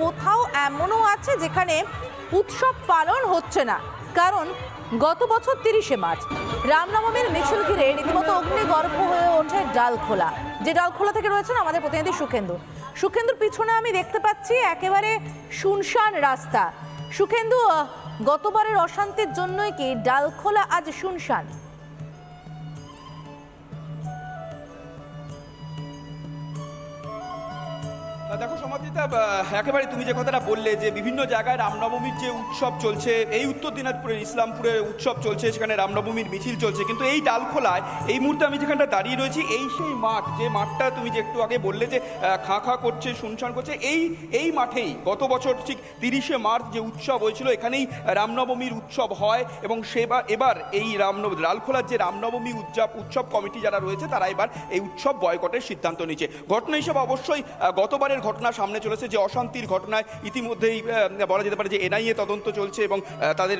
কোথাও এমনও আছে যেখানে উৎসব পালন হচ্ছে না। কারণ গত বছর তিরিশে মার্চ, রামনবমীর মিছিল ঘিরে রীতিমতো অগ্নিগর্ভ হয়ে ওঠে ডালখোলা। যে ডালখোলা থেকে রয়েছেন আমাদের প্রতিনিধি সুখেন্দু। সুখেন্দুর পিছনে আমি দেখতে পাচ্ছি একেবারে শুনশান রাস্তা। সুখেন্দু গতবারের অশান্তির জন্যই কি ডালখোলা আজ শুনশান? দেখো সমাপ্তিতা একেবারে তুমি যে কথাটা বললে যে বিভিন্ন জায়গায় রামনবমীর যে উৎসব চলছে, এই উত্তর দিনাজপুরের ইসলামপুরে উৎসব চলছে, সেখানে রামনবমীর মিছিল চলছে, কিন্তু এই ডালখোলায়, এই মুহূর্তে আমি যেখানটা দাঁড়িয়ে রয়েছি, এই সেই মাঠ, যে মাঠটা তুমি যে একটু আগে বললে যে খাঁ খাঁ করছে, শুনশান করছে, এই এই মাঠেই গত বছর ঠিক তিরিশে মার্চ যে উৎসব হয়েছিল, এখানেই রামনবমীর উৎসব হয় এবং সেবার এবার এই রামনব ডালখোলার যে রামনবমী উদযাপ, উৎসব কমিটি যারা রয়েছে, তারা এবার এই উৎসব বয়কটের সিদ্ধান্ত নিয়েছে ঘটনা হিসেবে অবশ্যই গতবারের ঘটনা সামনে চলেছে যে অশান্তির ঘটনায় ইতিমধ্যেই বলা যেতে পারে যে এনআইএ তদন্ত চলছে এবং তাদের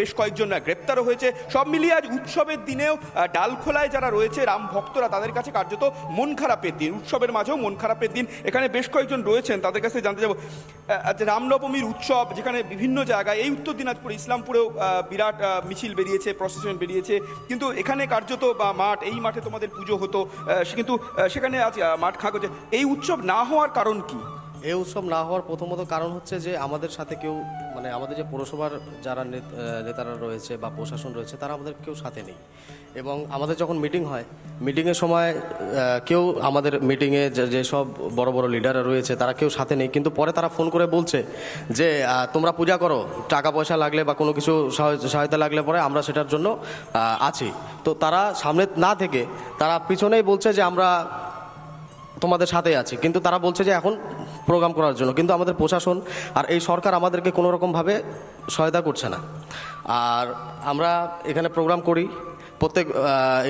বেশ কয়েকজন গ্রেপ্তারও হয়েছে। সব মিলিয়ে আজ উৎসবের দিনেও ডালখোলায় যারা রয়েছে, রাম ভক্তরা তাদের কাছে কার্যত মন খারাপের দিন। উৎসবের মাঝেও মন খারাপের দিন। এখানে বেশ কয়েকজন রয়েছেন, তাদের কাছে জানতে যাব। রামনবমীর উৎসব যেখানে বিভিন্ন জায়গায়, এই উত্তর দিনাজপুর, ইসলামপুরেও বিরাট মিছিল বেরিয়েছে প্রসেশন বেরিয়েছে। কিন্তু এখানে কার্যত বা মাঠ, এই মাঠে তোমাদের পুজো হতো। কিন্তু সেখানে আজ মাঠ খাঁ করছে এই উৎসব না হওয়ার কারণ কি? এই উৎসব না হওয়ার প্রথমত কারণ হচ্ছে যে আমাদের সাথে কেউ মানে আমাদের যে পৌরসভার যারা নেত- নেতারা রয়েছে বা প্রশাসন রয়েছে, তারা আমাদের কেউ সাথে নেই। এবং আমাদের যখন মিটিং হয় মিটিংয়ের সময় কেউ আমাদের মিটিংয়ে যেসব বড় বড় লিডাররা রয়েছে, তারা কেউ সাথে নেই। কিন্তু পরে তারা ফোন করে বলছে যে তোমরা পূজা করো, টাকা পয়সা লাগলে বা কোনো কিছু সহায়তা লাগলে পরে আমরা সেটার জন্য আছি। তো তারা সামনে না থেকে, তারা পিছনেই বলছে যে আমরা তোমাদের সাথে আছি। কিন্তু তারা বলছে যে এখন প্রোগ্রাম করার জন্য। কিন্তু আমাদের প্রশাসন আর এই সরকার আমাদেরকে কোনো রকমভাবে সহায়তা করছে না। আর আমরা এখানে প্রোগ্রাম করি। প্রত্যেক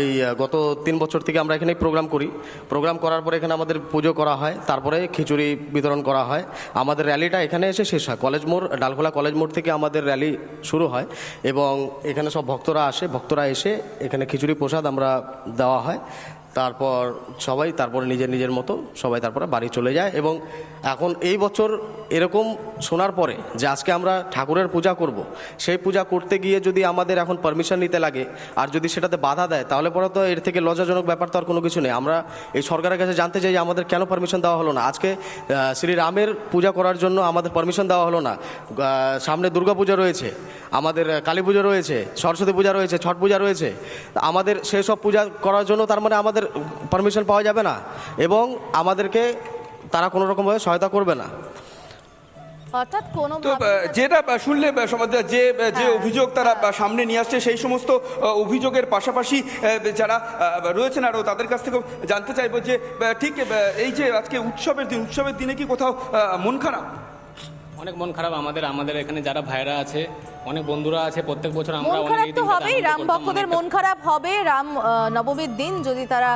এই গত তিন বছর থেকে আমরা এখানেই প্রোগ্রাম করি। প্রোগ্রাম করার পরে এখানে আমাদের পুজো করা হয়। তারপরে খিচুড়ি বিতরণ করা হয়। আমাদের র্যালিটা এখানে এসে শেষ হয়। কলেজ মোড়, ডালখোলা কলেজ মোড় থেকে আমাদের র্যালি শুরু হয় এবং এখানে সব ভক্তরা আসে। ভক্তরা এসে এখানে খিচুড়ি প্রসাদ আমরা দেওয়া হয়। তারপর সবাই তারপরে নিজের নিজের মতো সবাই তারপরে বাড়ি চলে যায় এবং এখন এই বছর এরকম শোনার পরে যে আজকে আমরা ঠাকুরের পূজা করব, সেই পূজা করতে গিয়ে যদি আমাদের এখন পারমিশন নিতে লাগে আর যদি সেটাতে বাধা দেয়, তাহলে পরে তো এর থেকে লজ্জাজনক ব্যাপার তো আর কোনো কিছু নেই। আমরা এই সরকারের কাছে জানতে চাই যে আমাদের কেন পারমিশন দেওয়া হলো না? আজকে শ্রী রামের পূজা করার জন্য আমাদের পারমিশন দেওয়া হলো না। সামনে দুর্গা পূজা রয়েছে, আমাদের কালী পুজো রয়েছে, সরস্বতী পূজা রয়েছে, ছট পূজা রয়েছে। আমাদের সেই সব পূজা করার জন্য তার মানে আমাদের পারমিশন পাওয়া যাবে না এবং আমাদেরকে তারা কোনো রকমভাবে সহায়তা করবে না। অর্থাৎ কোনো তো যেটা শুনলে সমাজে যে যে হ্যাঁ, অভিযোগ তারা সামনে নিয়ে আসছে সেই সমস্ত অভিযোগের পাশাপাশি যারা রয়েছেন আরও তাদের কাছ থেকেও জানতে চাইব যে ঠিক এই যে আজকে উৎসবের দিন উৎসবের দিনে কি কোথাও মন খারাপ? অনেক মন খারাপ আমাদের আমাদের এখানে যারা ভাইরা আছে অনেক বন্ধুরা আছে প্রত্যেক বছর আমরা মন খারাপ তো হবেই রাম ভক্তদের মন খারাপ হবে রাম নবমীর দিন যদি তারা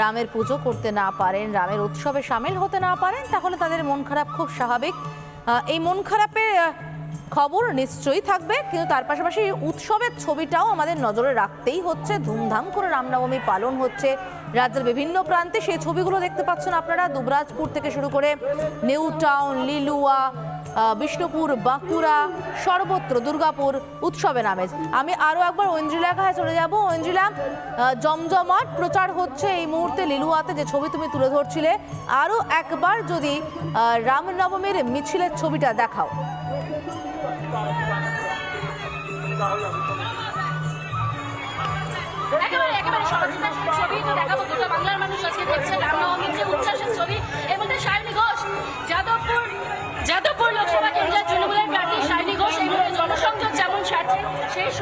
রামের পুজো করতে না পারেন রামের উৎসবে সামিল হতে না পারেন তাহলে তাদের মন খারাপ খুব স্বাভাবিক। এই মন খারাপের খবর নিশ্চয়ই থাকবে কিন্তু তার পাশাপাশি উৎসবের ছবিটাও আমাদের নজরে রাখতেই হচ্ছে ধুমধাম করে রামনবমী পালন হচ্ছে রাজ্যের বিভিন্ন প্রান্তে। সেই ছবিগুলো দেখতে পাচ্ছেন আপনারা দুবরাজপুর থেকে শুরু করে নিউ টাউন লিলুয়া বিষ্ণুপুর, বাঁকুড়া, সর্বত্র দুর্গাপুর উৎসবে আমেজ আমি আরও একবার ঐন্দ্রিলাখায় চলে যাব। ঐন্দ্রিলা জমজমাট প্রচার হচ্ছে এই মুহূর্তে লিলুয়াতে, যে ছবি তুমি তুলে ধরছিলে। আরও একবার যদি রামনবমীর মিছিলের ছবিটা দেখাও। একেবারে একেবারে সহজতার ছবি, তো দেখাবো। গোটা বাংলার মানুষ আজকে দেখছে রামনবমীর যে উচ্ছ্বাসের ছবি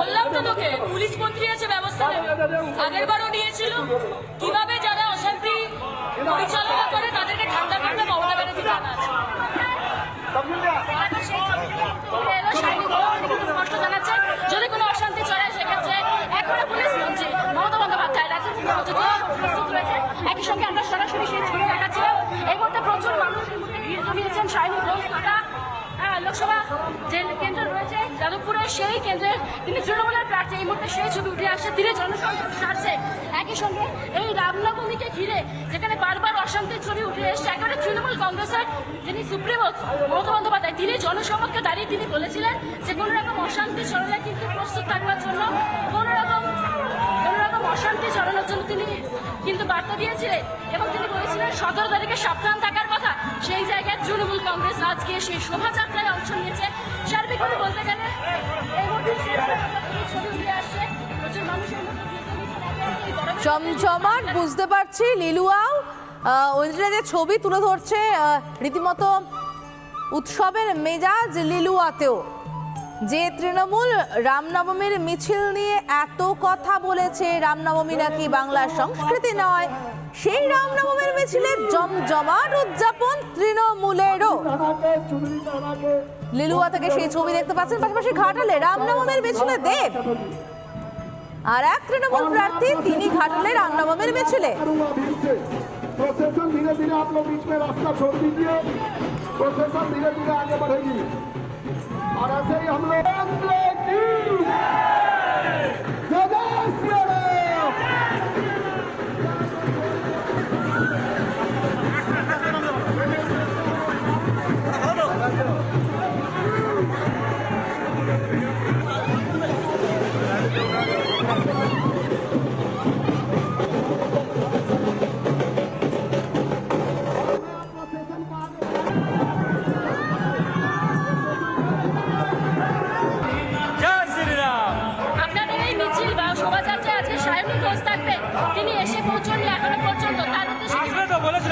বললাম তো পুলিশ মন্ত্রী আছে, ব্যবস্থা আগের বারও নিয়েছিল। কীভাবে যারা অশান্তি পরিচালনা করে, তাদেরকে ঠান্ডা করতে মমতা ব্যানার্জি জানা সেই কেন্দ্রে তিনি তৃণমূলের প্রার্থী। এই মুহূর্তে সেই ছবি উঠে আসছে। ধীরে জনসংখ্যা ছাড়ছে একই সঙ্গে এই রামনবমীকে ঘিরে যেখানে বারবার অশান্তির ছবি উঠে এসছে, একেবারে তৃণমূল কংগ্রেসের যিনি সুপ্রিমো মমতা বন্দ্যোপাধ্যায়, তিনি জনসমক্ষে দাঁড়িয়ে তিনি বলেছিলেন যে কোনো রকম অশান্তি ছড়ালে কিন্তু প্রস্তুত থাকবার জন্য তিনি কিন্তু বার্তা দিয়েছিলেন এবং তিনি বলেছিলেন, সতেরো তারিখে সাবধান থাকার কথা। সেই জায়গায় তৃণমূল কংগ্রেস আজকে সেই শোভাযাত্রায় অংশ নিয়েছে। সার্বিকভাবে বলতে গেলে চমচমাট, বুঝতে পারছি, লিলুয়াও যে ছবি তুলে ধরছে রীতিমতো উৎসবের মেজাজ লিলুয়াতেও। যে তৃণমূল রামনবমীর মিছিল নিয়ে এত কথা বলেছে রামনবমী নাকি বাংলার সংস্কৃতি নয় সেই রামনবমীর মিছিলে জমজমাট উদযাপন তৃণমূলেরও আমাকে চুনরি আমাকে লিলুয়া থেকে সেই ছবি দেখতে পাচ্ছেন পাশাপাশি ঘাটালে রামনবমীর মিছিলে দেব আর এক তৃণমূল প্রার্থী তিনি ঘাটালে রামনবমীর মিছিলে करूंगा भीड़ से प्रोसेसन धीरे धीरे आप लोग बीच में रास्ता छोड़ दीजिए प्रोसेसन धीरे धीरे आगे बढ़ेगी ¡Vamos!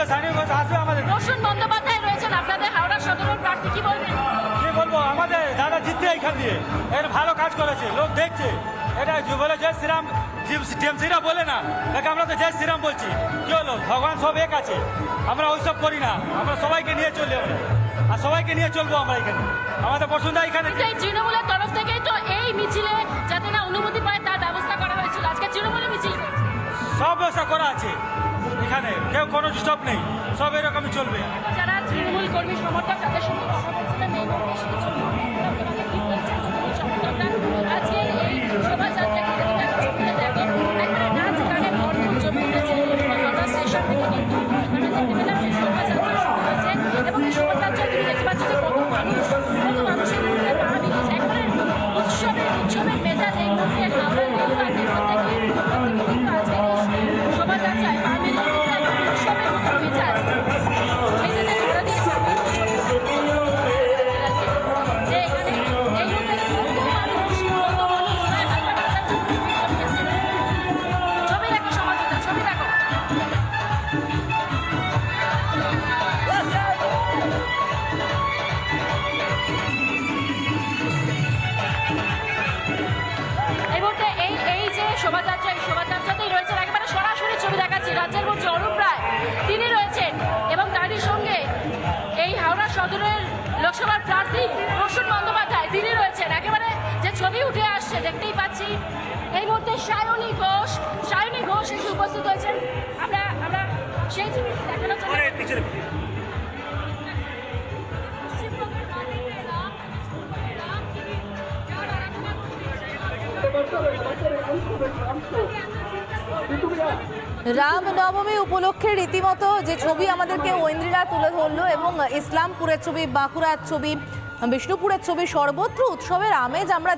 আসবে আমাদের রসুন বন্দ্যোপাধ্যায় রয়েছেন আপনাদের হাওড়া সদরের প্রার্থী কি বলবেন? কি বলব আমাদের দাদা জিততে এইখান দিয়ে। এর ভালো কাজ করেছে লোক দেখছে। এটা বলে জয় শ্রীরাম টিএমসিরা বলে না দেখে আমরা তো জয় শ্রীরাম বলছি। কি হলো? ভগবান সব এক আছে। আমরা ওইসব করি না। আমরা সবাইকে নিয়ে চলি আমরা। আর সবাইকে নিয়ে চলবো আমরা এখানে। আমাদের পছন্দ এখানে তৃণমূলের তরফ থেকেই তো এই মিছিলে যাতে না অনুমতি পায় তার ব্যবস্থা করা হয়েছিল। আজকে তৃণমূলের মিছিল সব ব্যবস্থা করা আছে। এখানে কেউ কোনো স্টপ নেই। সব এরকমই চলবে। যারা তৃণমূল কর্মী, সমর্থক, তাদের সঙ্গে কথা বলছিলেন এই দেখাচ্ছি রাজ্যের মধ্যে অরূপ রায় তিনি রয়েছেন এবং তারই সঙ্গে এই হাওড়া সদরের লোকসভার প্রার্থী প্রসূন বন্দ্যোপাধ্যায় তিনি রয়েছেন। একেবারে যে ছবি উঠে আসছে, দেখতেই পাচ্ছি। এই মুহূর্তে সায়নী ঘোষ সায়নী ঘোষ এসে উপস্থিত হয়েছেন। আমরা আমরা সেই ছবি দেখানোর জন্য রামনবমী উপলক্ষে রীতিমতো যে ছবি আমাদেরকে ঐন্দ্রীরা তুলে ধরলো এবং ইসলামপুরের ছবি, বাঁকুড়ার ছবি, বিষ্ণুপুরের ছবি, সর্বত্র উৎসবের আমেজ আমরা